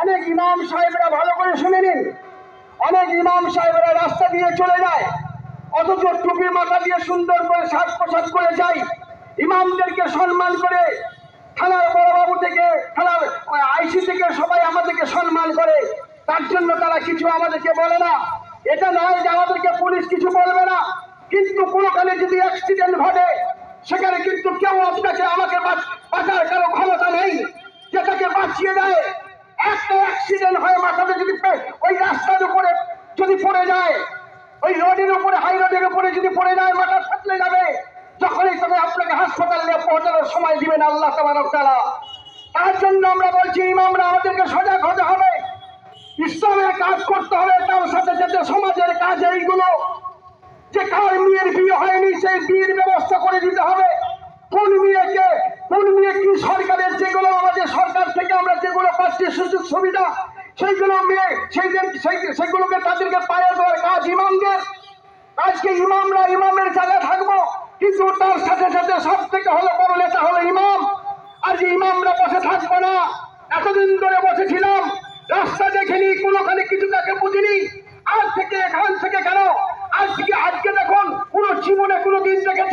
অনেক ইমাম সাহেবরা ভালো করে শুনে নিন। অনেক ইমাম সাহেবরা রাস্তা দিয়ে চলে যায়, অথচ টুপি মাথা দিয়ে সুন্দর করে সাজ পোশাক করে যায়। ইমামদেরকে সম্মান করে, থানার বড়বাবু থেকে, থানার আইসি থেকে সবাই আমাদেরকে সম্মান করে। তার জন্য তারা কিছু আমাদেরকে বলে না। এটা নয় যে আমাদেরকে পুলিশ কিছু বলবে না। কিন্তু কোনোখানে যদি অ্যাক্সিডেন্ট ঘটে, সেখানে কিন্তু কেউ আপনাকে, আমাকে বাঁচ- বাঁচার কারও ক্ষমতা নেই। যেটাকে বাঁচিয়ে দেয় অ্যাক্সিডেন্ট হয়ে মাথাতে যদি ওই রাস্তার উপরে যদি পড়ে যায়, ওই রোডের উপরে হাই রোডের উপরে যদি পড়ে যায়, মাথা ফাটলে যাবে। যখনই তবে আপনাকে হাসপাতাল নিয়ে পৌঁছানোর সময় দিবেন আল্লাহ তাবারক তাআলা। তার জন্য আমরা বলছি, ইমামরা আমাদেরকে সজাগ হতে হবে। ইসলামের কাজ করতে হবে, তার সাথে সাথে সমাজের কাজ এইগুলো। যে কার মেয়ের বিয়ে হয়নি, সেই বিয়ের ব্যবস্থা করে দিতে হবে। কোন মেয়েকে কোন মেয়ে সরকারের যেগুলো আমাদের সরকার থেকে আমরা যেগুলো পাচ্ছি সুযোগ সুবিধা, সেইগুলো মেয়ে সেই- সেগুলোকে তাদেরকে পায়ে দেওয়ার কাজ ইমামদের। আজকে ইমামরা ইমামের জায়গায় থাকব, কিন্তু তার সাথে সাথে সব থেকে হলো বড় নেতা হলো ইমাম। আজ ইমামরা বসে থাকব না, এতদিন ধরে বসেছিলাম, রাস্তা দেখিনি, কোনোখানে কিছু তাকে বুঝিনি। আজ থেকে এখান থেকে কেন? আজকে আজকে দেখুন, পুরো জীবনে কোনোদিন দেখেছেন যে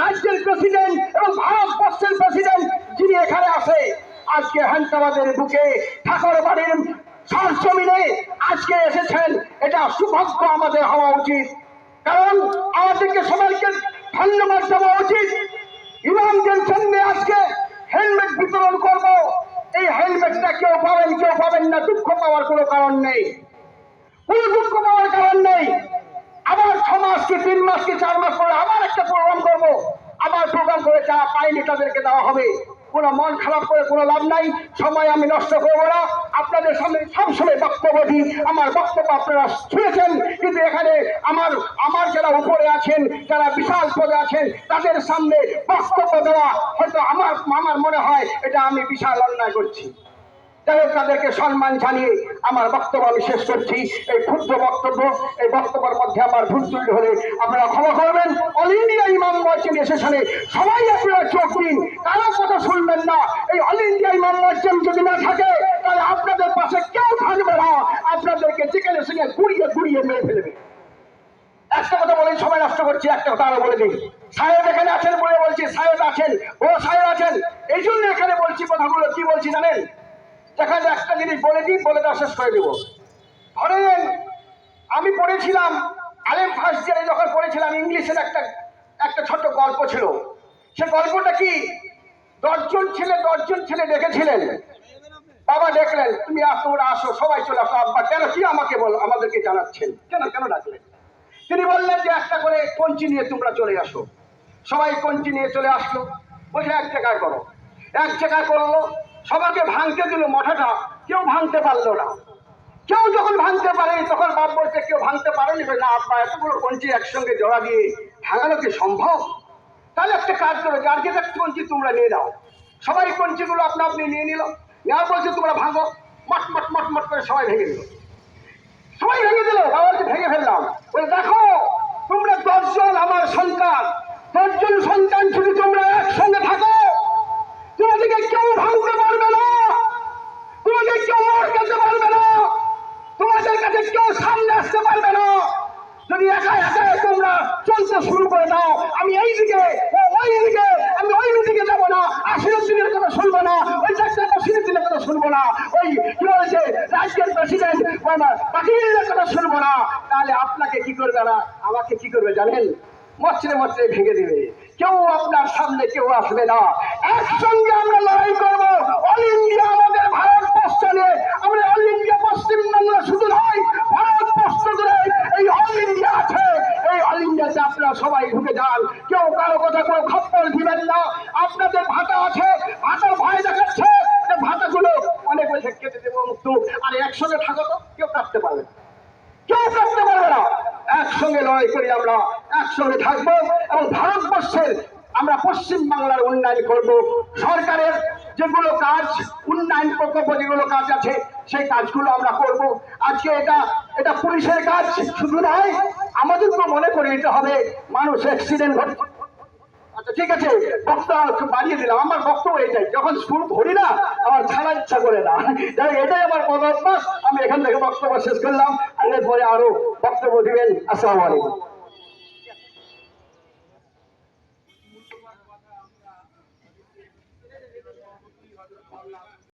রাজ্যের প্রেসিডেন্ট এবং ভারতবর্ষের প্রেসিডেন্ট যিনি এখানে আসে, আজকে হায়দ্রাবাদের বুকে ঠাকুর বাড়ির সরজমিনে আজকে এসেছেন, এটা সৌভাগ্য আমাদের হওয়া উচিত। কারণ আমাদেরকে সবাইকে ধন্যবাদ দেওয়া উচিত। ইমামদের জন্য আজকে হেলমেট বিতরণ করব। এই হেলমেটটা কেউ পাবেন কেউ পাবেন না, দুঃখ পাওয়ার কোনো কারণ নেই। কোনো দুঃখ পাওয়ার কারণ নেই। আবার ছ মাস কি তিন মাস কি চার মাস পরে আবার একটা প্রোগ্রাম করব। আবার প্রোগ্রাম করে যারা পায়নি তাদেরকে দেওয়া হবে। কোনো মন খারাপ করে কোনো লাভ নাই। সময় আমি নষ্ট করব না। আপনাদের সামনে সবসময় বক্তব্য দিই। আমার বক্তব্য আপনারা শুনেছেন। কিন্তু এখানে আমার আমার যারা উপরে আছেন, যারা বিশাল পদে আছেন, তাদের সামনে বক্তব্য দেওয়া হয়তো আমার আমার মনে হয় এটা আমি বিশাল অন্যায় করছি। তাদেরকে সম্মান জানিয়ে আমার বক্তব্য আমি শেষ করছি। এই ক্ষুদ্র বক্তব্য, এই বক্তব্যের মধ্যে আমার ভুল ত্রুটি হলে আপনারা ক্ষমা করবেন। অল ইন্ডিয়া ইমাম মসজিদ সেশনে সবাই আপনারা চোখ দিন। কারও কথা শুনবেন না। এই অল ইন্ডিয়া ইমাম মসজিদ যদি না থাকে, তাহলে আপনাদের পাশে কেউ থাকবে না। আপনাদেরকে যেখানে সেখানে গুড়িয়ে গুড়িয়ে মেরে ফেলবে। একটা কথা বলে সময় নষ্ট করছি, একটা কথা আরও বলে দিই। সাহেব এখানে আছেন বলে বলছি, সাহেব আছেন। ও সাহেব আছেন। এই জন্য এখানে বলছি কথাগুলো। কি বলছি জানেন? দেখান একটা জিনিস বলে দিই, বলে দেওয়া শেষ করে দেবো। ধরেন, আমি পড়েছিলাম, আলেম ফার্স্ট ইয়ারে যখন পড়েছিলাম, ইংলিশের একটা একটা ছোট্ট গল্প ছিল। সে গল্পটা কি? দশজন ছেলে দশজন ছেলে ডেকেছিলেন বাবা দেখলেন, তুমি আস, তোমরা আসো, সবাই চলে আসো। আব্বা, কেন? কি আমাকে বল, আমাদেরকে জানাচ্ছেন। কেন কেন ডাকলেন? তিনি বললেন যে, একটা করে কঞ্চি নিয়ে তোমরা চলে আসো। সবাই কঞ্চি নিয়ে চলে আসলো। বলছে, এক জায়গায় করো। এক জায়গায় করল সবাইকে ভাঙতে দিল মাথাটা কেউ ভাঙতে পারল না। কেউ যখন ভাঙতে পারেনি তখন বাপ বলছে, কেউ ভাঙতে পারেনি না, আব্বা, এতগুলো কঞ্চি একসঙ্গে জোড়া দিয়ে ভাঙানো কি সম্ভব? তাহলে একটা কাজ করো, যার যে কঞ্চি তোমরা নিয়ে নাও। সবাই কঞ্চিগুলো আপনা আপনি নিয়ে নিল, নেওয়ার বলছে তোমরা ভাঙো, মট মট মট মট করে সবাই ভেঙে দিল। সবাই ভেঙে দিল, বাবা বলছে, ভেঙে ফেললাম। বলে, দেখো, তোমরা দশজন আমার সন্তান, দশজন সন্তান যদি তোমরা একসঙ্গে থাকো তোমাদেরকে কেউ ভাঙতে পারবে না তোমাকে কেউ আটকাতে পারবে না তোমাদের কাছে কেউ সামনে আসতে পারবে না যদি একা একা তোমরা শুরু করে আমি আমি যাব না। কথা শুনব না। ওই কথা শুনব না। ওই কি কথা শুনব না। তাহলে আপনাকে কি করবে না আমাকে কি করবে জানেন? ভেঙে দিবে। কেউ আপনার সামনে কেউ আসবে না। আমরা করব ইন্ডিয়া আমাদের ভারতবর্ষ নিয়ে আমরা অল ইন্ডিয়া পশ্চিম বাংলা শুধু নয় ভারতবর্ষ ধরে এই অল ইন্ডিয়া আছে এই অল ইন্ডিয়াতে আপনারা সবাই ঢুকে যান। কেউ কারও কথা কোনো খপ্পর দিবেন না। আপনাদের ভাতা আছে ভাতার ভয় দেখাচ্ছে। ভাতাগুলো অনেক বলছে কেটে দেবো মুক্ত। আর একসঙ্গে থাকো তো, কেউ কাটতে পারবে কেউ করতে পারবে না। একসঙ্গে লড়াই করি আমরা, একসঙ্গে থাকব। এবং ভারতবর্ষের আমরা পশ্চিম বাংলার উন্নয়ন করব। সরকারের যেগুলো কাজ, উন্নয়ন প্রকল্প যেগুলো কাজ আছে, সেই কাজগুলো আমরা করব। আজকে এটা এটা পুলিশের কাজ, শুধু নয় আমাদেরকে মনে করে এটা হবে মানুষ অ্যাক্সিডেন্ট ঘটে। আচ্ছা ঠিক আছে একটু বাড়িয়ে দিলাম। আমার বক্তব্য এটাই, যখন স্কুল ধরি না, আমার ছাড়া ইচ্ছা করে না। তাই এটাই আমার পদ আমি এখান থেকে বক্তব্য শেষ করলাম। আর এরপরে আরও বক্তব্য দিবেন। আসসালামু আলাইকুম।